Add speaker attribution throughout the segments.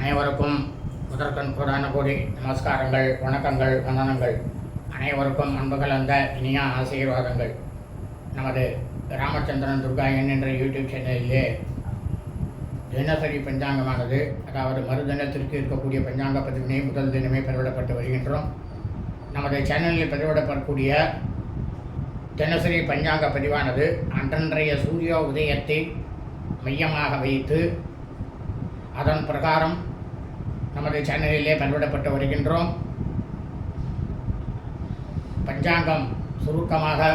Speaker 1: அனைவருக்கும் முதற்கண் கூடான கோடி நமஸ்காரங்கள் வணக்கங்கள் வந்தனங்கள். அனைவருக்கும் அன்பு கலந்த இனிய ஆசீர்வாதங்கள். நமது ராமச்சந்திரன் துர்கா என் என்ற யூடியூப் சேனலிலே தினசரி பஞ்சாங்கமானது அதாவது மறுதினத்திற்கு இருக்கக்கூடிய பஞ்சாங்க பதிவினை முதல் தினமே பெறவிடப்பட்டு வருகின்றோம். நமது சேனலில் பெறவிடப்படக்கூடிய தினசரி பஞ்சாங்க பதிவானது அன்றன்றைய சூரிய உதயத்தை மையமாக வைத்து அதன் பிரகாரம் நமது சேனலிலே பதிவிடப்பட்டு வருகின்றோம். பஞ்சாங்கம் சுருக்கமாக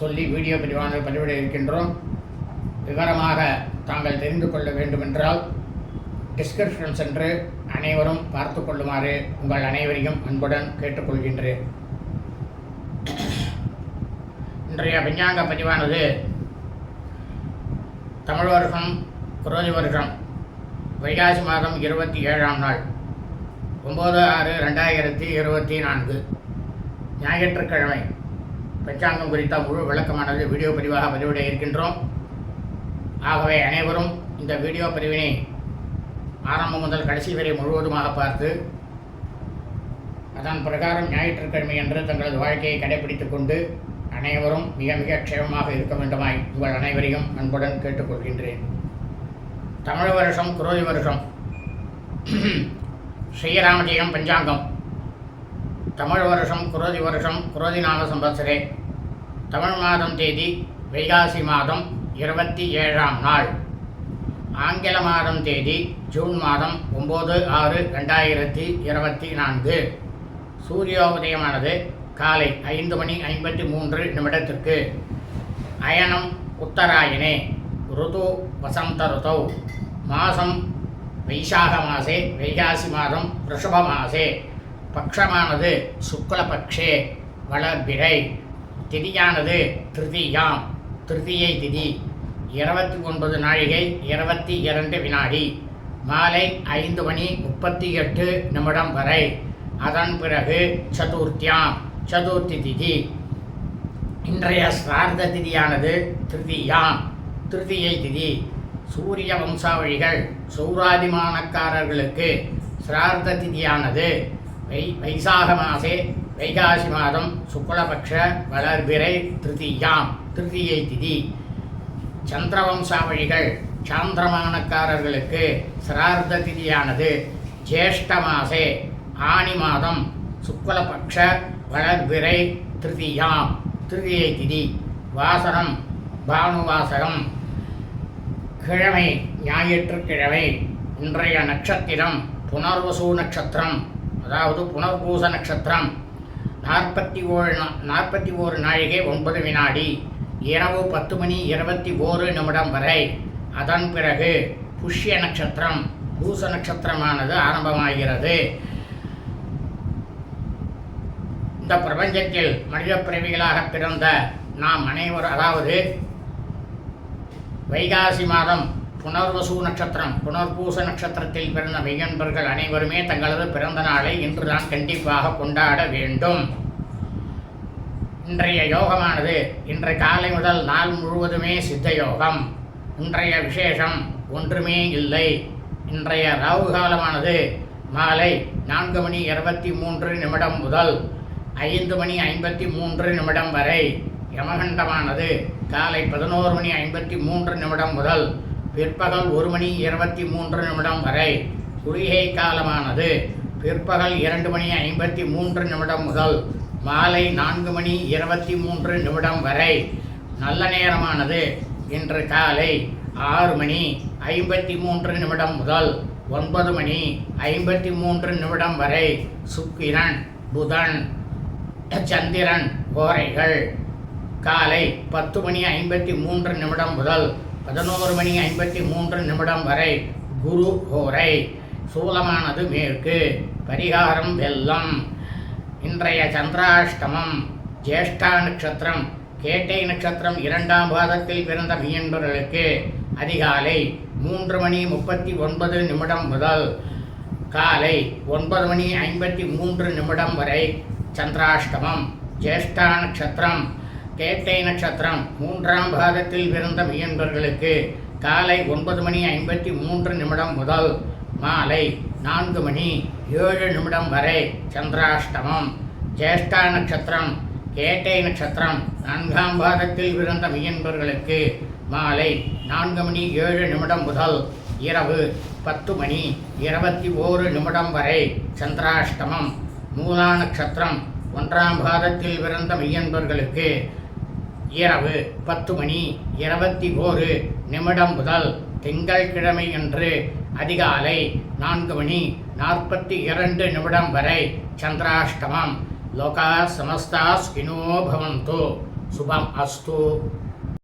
Speaker 1: சொல்லி வீடியோ பதிவானது பதிவிட இருக்கின்றோம். விவரமாக தாங்கள் தெரிந்து கொள்ள வேண்டுமென்றால் டிஸ்கிரிப்ஷன் சென்று அனைவரும் பார்த்து கொள்ளுமாறு உங்கள் அனைவரையும் அன்புடன் கேட்டுக்கொள்கின்றேன். இன்றைய பஞ்சாங்க பதிவானது தமிழ் வருஷம் குரோதி வருஷம் வைகாசி மாதம் இருபத்தி ஏழாம் நாள் ஒம்பது ஆறு ரெண்டாயிரத்தி இருபத்தி நான்கு ஞாயிற்றுக்கிழமை. பஞ்சாங்கம் குறித்த முழு விளக்கமானது வீடியோ பதிவாக பதிவிட இருக்கின்றோம். ஆகவே அனைவரும் இந்த வீடியோ பதிவினை ஆரம்பம் முதல் கடைசி வரை முழுவதுமாக பார்த்து அதன் பிரகாரம் ஞாயிற்றுக்கிழமை என்று தங்களது வாழ்க்கையை கடைபிடித்துக் கொண்டு அனைவரும் மிக மிக க்ஷேமமாக இருக்க வேண்டுமாய் உங்கள் அனைவரையும் அன்புடன் கேட்டுக்கொள்கின்றேன். தமிழ் வருஷம் குரோதி வருஷம் ஸ்ரீராமஜெயம் பஞ்சாங்கம். தமிழ் வருஷம் குரோதி வருஷம் குரோதி நாம சம்பத்சரே தமிழ் மாதம் தேதி வைகாசி மாதம் இருபத்தி ஏழாம் நாள். ஆங்கில மாதம் தேதி ஜூன் மாதம் ஒம்பது ஆறு ரெண்டாயிரத்தி இருபத்தி நான்கு. சூரியோதயமானது காலை ஐந்து மணி ஐம்பத்தி மூன்று நிமிடத்திற்கு. அயனம் உத்தராயணே ருது வசந்த ருதௌ மாதம் வைசாக மாசே வைகாசி மாதம் ரிஷப மாசே பக்ஷமானது சுக்லபக்ஷே வளர்பிறை திதியானது திருதியாம் திருதியை திதி இருபத்தி ஒன்பது நாழிகை இருபத்தி இரண்டு வினாடி। மாலை ஐந்து மணி முப்பத்தி எட்டு நிமிடம் வரை. அதன் பிறகு சதுர்த்தியாம் சதுர்த்தி திதி. இன்றைய சிரார்த்த திதியானது திருதியாம். திருதியை திதி. சூரிய வம்சாவழிகள் சௌராதிமானக்காரர்களுக்கு சிரார்த்த திதியானது. வை வைசாக மாசே வைகாசி மாதம் சுக்லபக்ஷ வளர்பிறை திருதியாம். திருதியை திதி. சந்திரவம்சாவழிகள் சாந்திரமானக்காரர்களுக்கு சிரார்த்த திதியானது. ஜேஷ்ட மாசே ஆனி மாதம் சுக்லபக்ஷ வளர்பிறை திருதியாம். திருதியை திதி. வாசனம் பானுவாசகம் கிழமை ஞாயிற்றுக்கிழமை இன்றைய நட்சத்திரம் புனர்வசு நட்சத்திரம் அதாவது புனர்பூச நட்சத்திரம். நாற்பத்தி ஓரு நாற்பத்தி ஓரு நாழிகை ஒன்பது வினாடி இரவு பத்து மணி இருபத்தி ஓரு நிமிடம் வரை. அதன் பிறகு புஷ்ய நட்சத்திரம் பூச நட்சத்திரமானது ஆரம்பமாகிறது. இந்த பிரபஞ்சத்தில் மனித பிறவிகளாக பிறந்த நாம் அனைவரும் அதாவது வைகாசி மாதம் புனர்வசு நட்சத்திரம் புனர்பூச நட்சத்திரத்தில் பிறந்த மெய்யன்பர்கள் அனைவருமே தங்களது பிறந்த நாளை இன்றுதான் கண்டிப்பாக கொண்டாட வேண்டும். இன்றைய யோகமானது இன்று காலை முதல் நாள் முழுவதுமே சித்த யோகம். இன்றைய விசேஷம் ஒன்றுமே இல்லை. இன்றைய ராகு காலமானது மாலை நான்கு மணி இருபத்தி மூன்று நிமிடம் முதல் ஐந்து மணி ஐம்பத்தி மூன்று நிமிடம் வரை. யமகண்டமானது. காலை பதினோரு மணி ஐம்பத்தி மூன்று நிமிடம் முதல் பிற்பகல் ஒரு மணி இருபத்தி மூன்று நிமிடம் வரை குளிகை காலமானது. பிற்பகல் இரண்டு மணி ஐம்பத்தி மூன்று நிமிடம் முதல் மாலை நான்கு மணி இருபத்தி மூன்று நிமிடம் வரை நல்ல நேரமானது. இன்று காலை ஆறு மணி ஐம்பத்தி மூன்று நிமிடம் முதல் ஒன்பது மணி ஐம்பத்தி மூன்று நிமிடம் வரை சுக்கிரன் புதன் சந்திரன் கோரைகள். காலை பத்து மணி ஐம்பத்தி மூன்று நிமிடம் முதல் பதினோரு மணி ஐம்பத்தி மூன்று நிமிடம் வரை குரு ஹோரை சூலமானது மேற்கு. பரிகாரம் வெல்லம். இன்றைய சந்திராஷ்டமம். ஜேஷ்டா நட்சத்திரம். கேட்டை நட்சத்திரம் இரண்டாம் பாதத்தில் பிறந்த மீன்பர்களுக்கு அதிகாலை மூன்று மணி முப்பத்தி ஒன்பது நிமிடம் முதல் காலை ஒன்பது மணி ஐம்பத்தி மூன்று நிமிடம் வரை சந்திராஷ்டமம். ஜேஷ்டா நட்சத்திரம். கேட்டை நட்சத்திரம் மூன்றாம் பாதத்தில் பிறந்த மியன்பர்களுக்கு காலை ஒன்பது மணி ஐம்பத்தி மூன்று நிமிடம் முதல் மாலை நான்கு மணி ஏழு நிமிடம் வரை சந்திராஷ்டமம். ஜேஷ்டா நட்சத்திரம் கேட்டை நட்சத்திரம் நான்காம் பாதத்தில் பிறந்த மீன்பர்களுக்கு மாலை நான்கு மணி ஏழு நிமிடம் முதல் இரவு பத்து மணி இருபத்தி ஓரு நிமிடம் வரை சந்திராஷ்டமம். மூலா நட்சத்திரம் ஒன்றாம் பாதத்தில் பிறந்த மெய்யன்பர்களுக்கு இரவு பத்து மணி இருபத்தி ஓரு நிமிடம் முதல் திங்கள்கிழமை அன்று அதிகாலை நான்கு மணி நாற்பத்தி இரண்டு நிமிடம் வரை சந்திராஷ்டமம். லோகா சமஸ்தா ஸ்கினோ பவந்து. சுபம் அஸ்து.